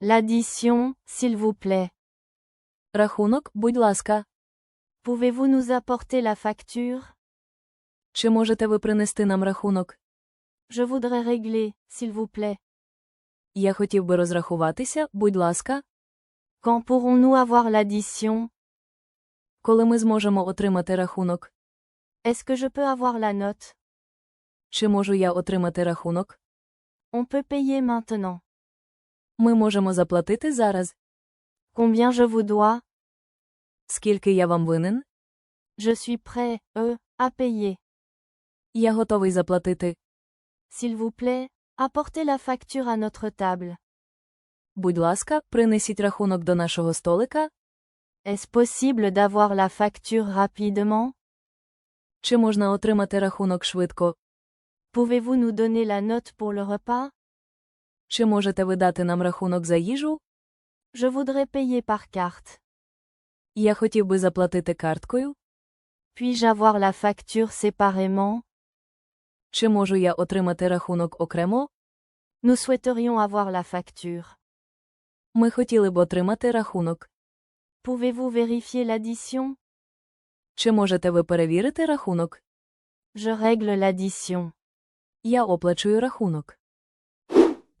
L'addition, s'il vous plaît. Рахунок, будь ласка. Pouvez-vous nous apporter la facture Чи можете ви принести нам рахунок? Je voudrais régler, s'il vous plaît. Я хотів би розрахуватися, будь ласка. Quand pourrons-nous avoir l'addition Коли ми зможемо отримати рахунок? Est-ce que je peux avoir la note Чи можу я отримати рахунок? On peut payer maintenant. Ми можемо заплатити зараз. Combien je vous dois Скільки я вам винен? Je suis prêt, euh, à payer. Я готовий заплатити. S'il vous plaît, apportez la facture à notre table. Будь ласка, принесіть рахунок до нашого столика. Est-ce possible d'avoir la facture rapidement Чи можна отримати рахунок швидко? Pouvez-vous nous donner la note pour le repas Чи можете ви дати нам рахунок за їжу? Je voudrais payer par carte. Я хотів би заплатити карткою. Puis-je avoir la facture séparément Чи можу я отримати рахунок окремо? Nous souhaiterions avoir la facture. Ми хотіли б отримати рахунок. Pouvez-vous vérifier l'addition Чи можете ви перевірити рахунок? Je règle l'addition. Я оплачую рахунок.